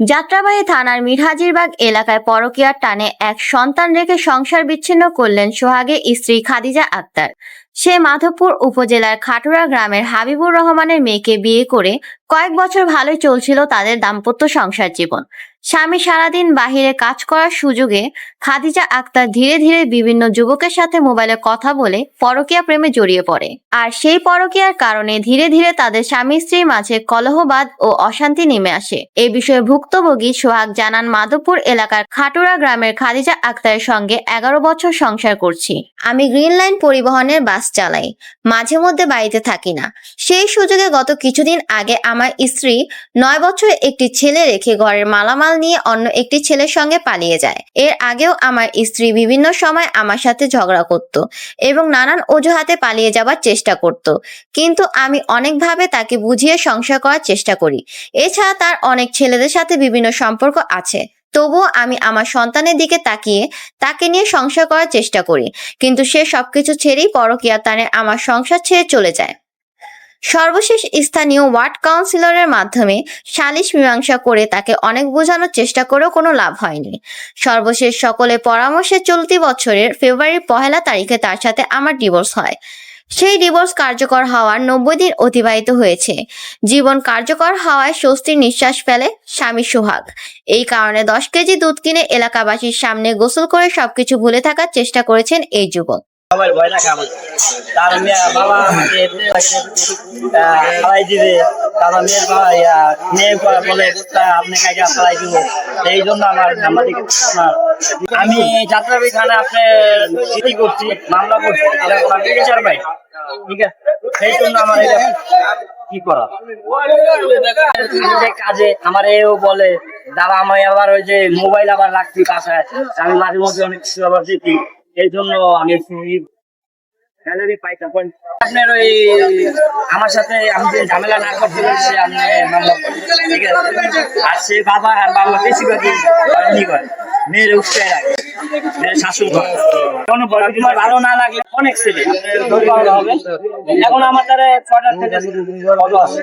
যাত্রাবাড়ি থানার মিরহাজিরবাগ এলাকায় পরকীয়ার টানে এক সন্তান রেখে সংসার বিচ্ছিন্ন করলেন সোহাগে স্ত্রী খাদিজা আক্তার। সে মাধবপুর উপজেলার খাটুরা গ্রামের হাবিবুর রহমানের মেয়েকে বিয়ে করে কয়েক বছর ভালোই চলছিল তাদের দাম্পত্য সংসার জীবন। স্বামী সারাদিন বাহিরে কাজ করার সুযোগে খাদিজা আক্তার ধীরে ধীরে বিভিন্ন যুবকের সাথে মোবাইলে কথা বলে পরকীয়া প্রেমে জড়িয়ে পড়ে। আর সেই পরকীয়ার কারণে ধীরে ধীরে তাদের স্বামী স্ত্রীর মাঝে কলহবাদ ও অশান্তি নেমে আসে। এ বিষয়ে ভুক্তভোগী সোহাগ জানান, মাধবপুর এলাকার খাটুরা গ্রামের খাদিজা আক্তারের সঙ্গে এগারো বছর সংসার করছি। আমি গ্রিন লাইন পরিবহনের বাস চালাই। মাঝে মধ্যে বাড়িতে থাকি না। সেই সুযোগে গত কিছুদিন আগে আমার স্ত্রী নয় বছরের একটি ছেলে রেখে ঘরের মালামাল নিয়ে অন্য একটি ছেলের সঙ্গে পালিয়ে যায়। এর আগেও আমার স্ত্রী বিভিন্ন সময় আমার সাথে ঝগড়া করত এবং নানান অজুহাতে পালিয়ে যাবার চেষ্টা করত। কিন্তু আমি অনেকভাবে তাকে বুঝিয়ে সংসার করার চেষ্টা করি। এছাড়া তার অনেক ছেলেদের সাথে বিভিন্ন সম্পর্ক আছে। তবুও আমি আমার সন্তানের দিকে তাকিয়ে তাকে নিয়ে সংসার করার চেষ্টা করি, কিন্তু সে সবকিছু ছেড়েই পরকীয়া টানে আমার সংসার ছেড়ে চলে যায়। সর্বশেষ স্থানীয় ওয়ার্ড কাউন্সিলরের মাধ্যমে সালিশ মীমাংসা করে তাকে অনেক বোঝানোর চেষ্টা করেও কোনো লাভ হয়নি। সর্বশেষ সকলের পরামর্শে চলতি বছরের ফেব্রুয়ারির পহেলা তারিখে তার সাথে আমার ডিভোর্স হয়। সেই ডিভোর্স কার্যকর হওয়ার নব্বই দিন অতিবাহিত হয়েছে। জীবন কার্যকর হওয়ায় স্বস্তির নিঃশ্বাস ফেলে স্বামী সোহাগ। এই কারণে দশ কেজি দুধ কিনে এলাকাবাসীর সামনে গোসল করে সবকিছু ভুলে থাকার চেষ্টা করেছেন এই যুবক। সবাই ভয় আমার। তার মেয়ে, বাবা আমাকে দিবে। মেয়ের মেয়ে বলে আপনি খালাই দিব। এই জন্য আমার সাংবাদিক আমি যাত্রাবি থানা আপনি চিঠি করছি, মামলা করছি। বিচার পাই ঠিক আছে সেই জন্য আমার এটা কি করা? কাজে, আমার এও বলে দাদা আমি আবার ওই যে মোবাইল আবার রাখছি বাসায়। আমি মাঝে মধ্যে অনেক কিছু আবার দিচ্ছি এই জন্য আমি স্যালারি পাইতাম। পয়েন্ট। আপনার ওই আমার সাথে আমি যে ঝামেলা না করতে পারছি আপনি আর সে বাবা আর বাবা বেশিরভাগই ই করে মেয়ের উৎসাহ রাখে মেয়ের শাসন করে কোনো ভালো না লাগলে অনেক ছেলে। এখন আমার দ্বারা ছটার থেকে আছে